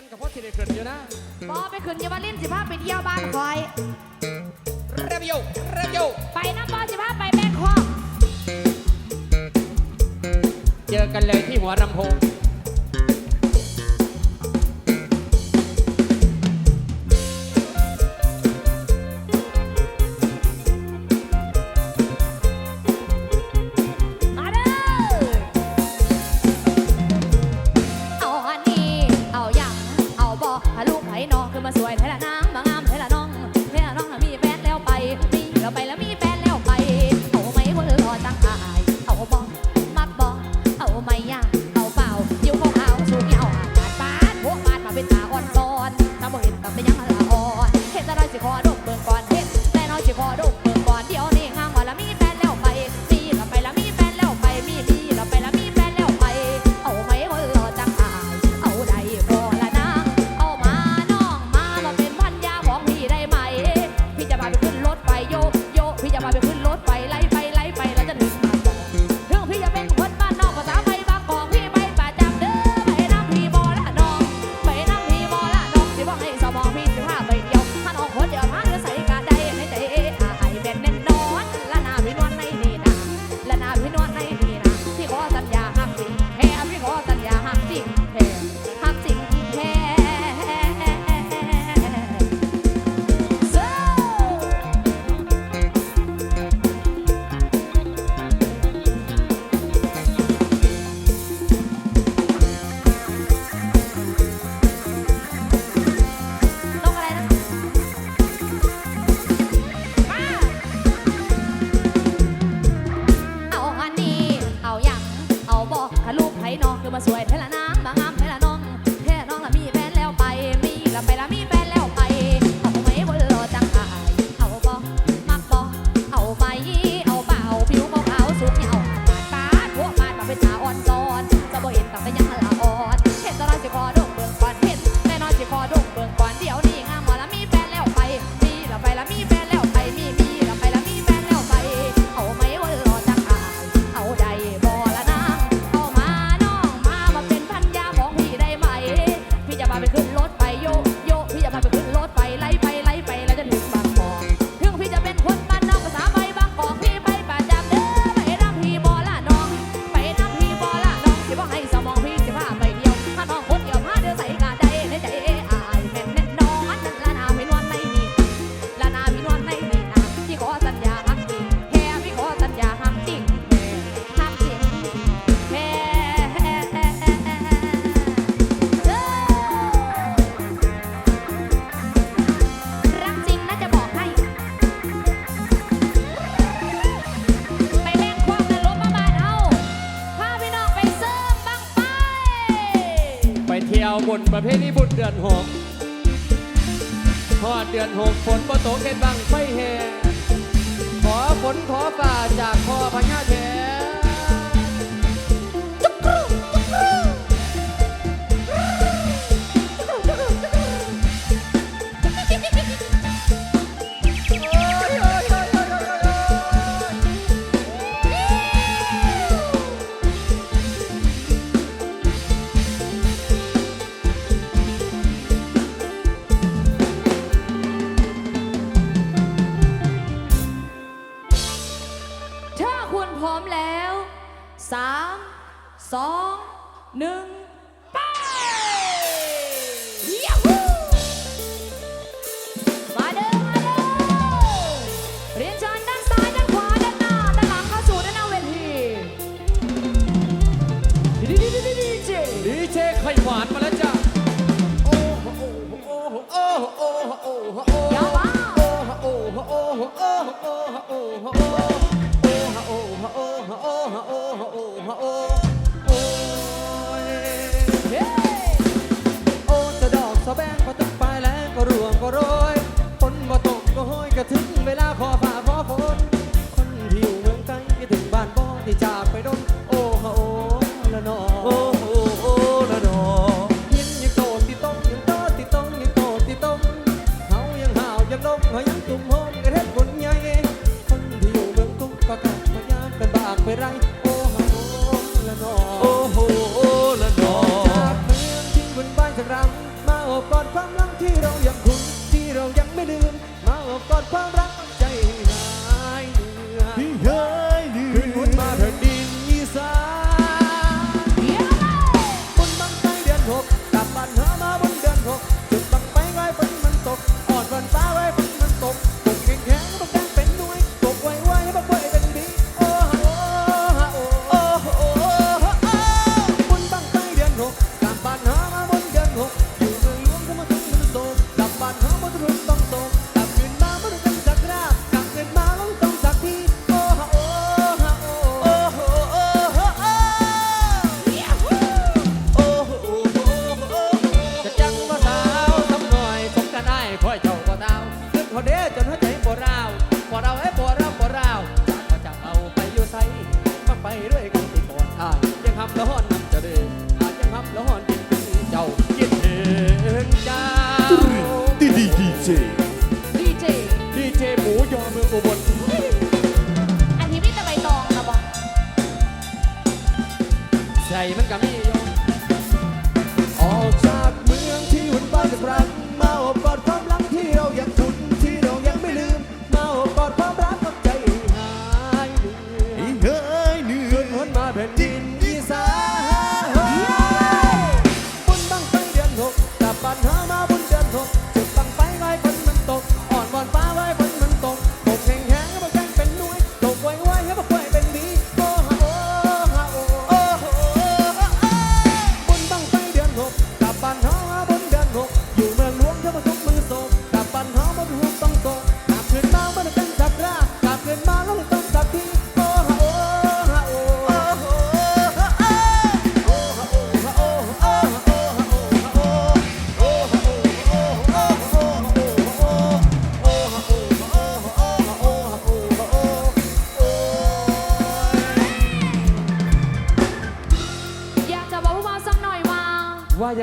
นกับพ่อสิได้เกิดอยู่นะบอไปขึ้นเยาวลินสิพาไปเที่ยวบ้านคอย เรียบโยเรียบโยไปน้ำบอสิพาไปแบงคอกเจอกันเลยที่หัวลำโพง วยแท้ละนะ เที่ยวบุญประเภทนี้บุญเดือนหกทอดเดือนหกฝนประตกเห็นบังไฟแห่ขอฝนขอฟ้าจากพ่อพญาแท้ ไร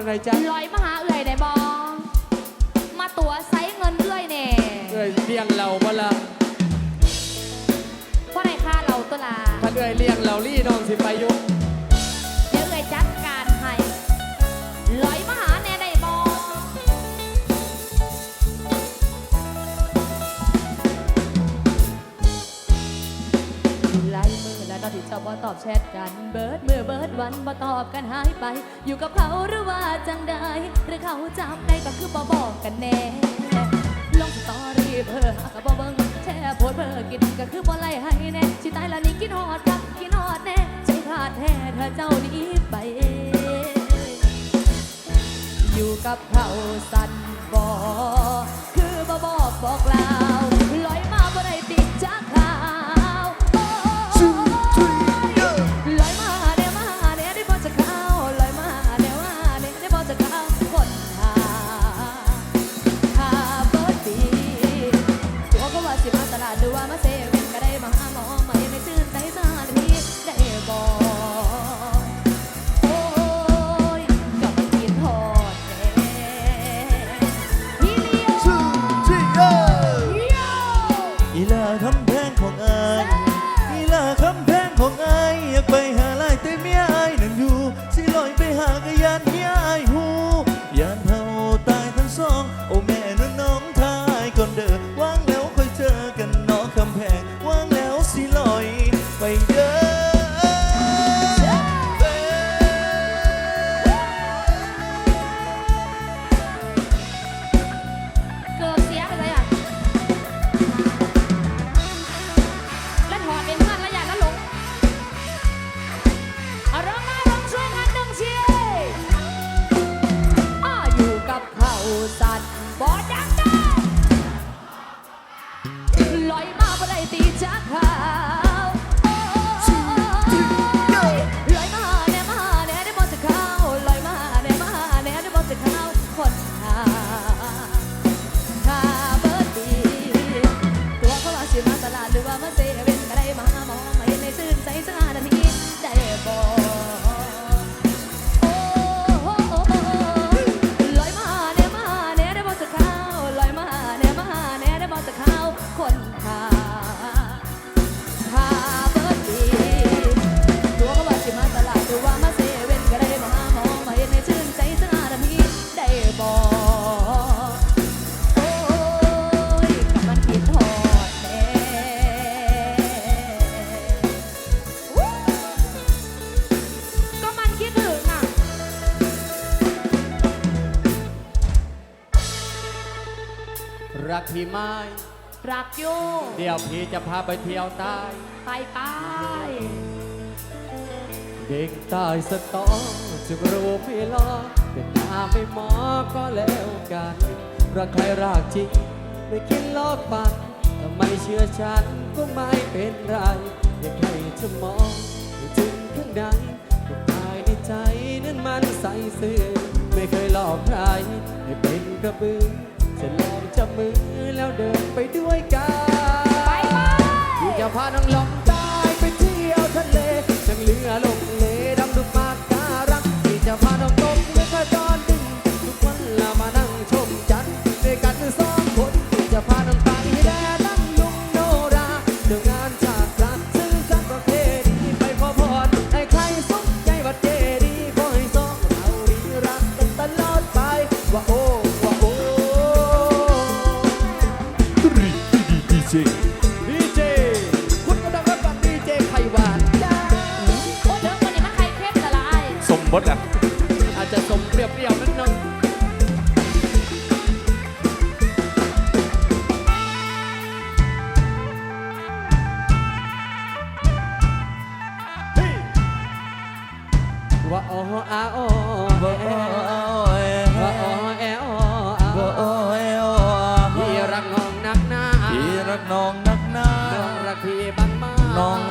ไงจ๊ะลอยมหาเอื่อยไหนบอมาตัวไซสเงินเอื่อยเน่เอื่อยเลี้ยงเราบ่ละเพราะไนค่าเราตัวลาข้าเอื่อยเลี้ยงเราลี่นอนสิไปยุ่าที่เจ้าบ่ตอบแชทกันเบิดเมื่อเบิดวันบ่ตอบกันหายไป อยู่กับเขาหรือว่าจังใดหรือเขาจำได้ก็คือบ่บอกกันแน่ลงสตอรี่เพ้อหากบบ่เบิ่งแชร์โพสเพ้อกินก็คือบ่ไล่ให้แน่ชิตายแล้วนี่กินหอดครับกินหอดแน่ใจขาดแท้เธอเจ้านี้ไป อยู่กับเขาสั่นบ่คือบ่บอกบอกล่าวลอยมาบ่ได้ติ รักพี่ไม้รักอยู่เดี๋ยวพี่จะพาไปเที่ยวใต้ไปไปเด็กใต้สตอจึงรู้ไม่ลอเป็นหน้าไม่หมอก็แล้วกันรักใครรักจริงไม่คิดลอกปันถ้าไม่เชื่อฉันก็ไม่เป็นไร อยากให้เธอมองให้ถึงข้างในแต่ภายในใจนั้นมันใส่ซื่อไม่เคยหลอกใครให้เป็นกระบือ จะลองจับมือแล้วเดินไปด้วยกันไปไปที่จะพาน้องลงใต้ไปเที่ยวทะเลนั่งเรือลง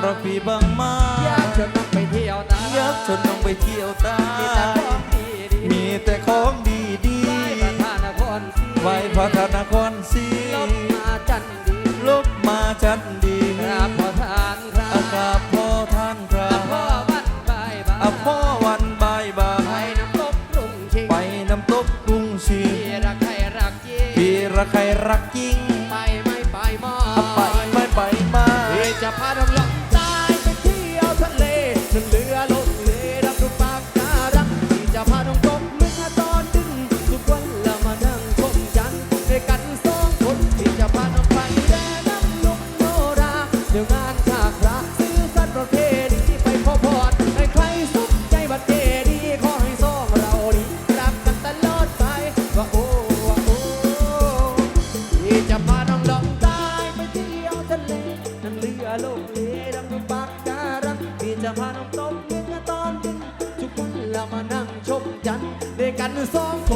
รักพี่บังมาอยากชวนน้องไปเที่ยวตาอยากชวนน้องไปเที่ยวใต้มีแต่ของดีๆมีแต่ของดีไหว้พระธาตุนครศรีๆไหว้พระนครศรีลบมาจันดีลบมาจันดี นั่งชมจันทร์ด้วยกันสองคน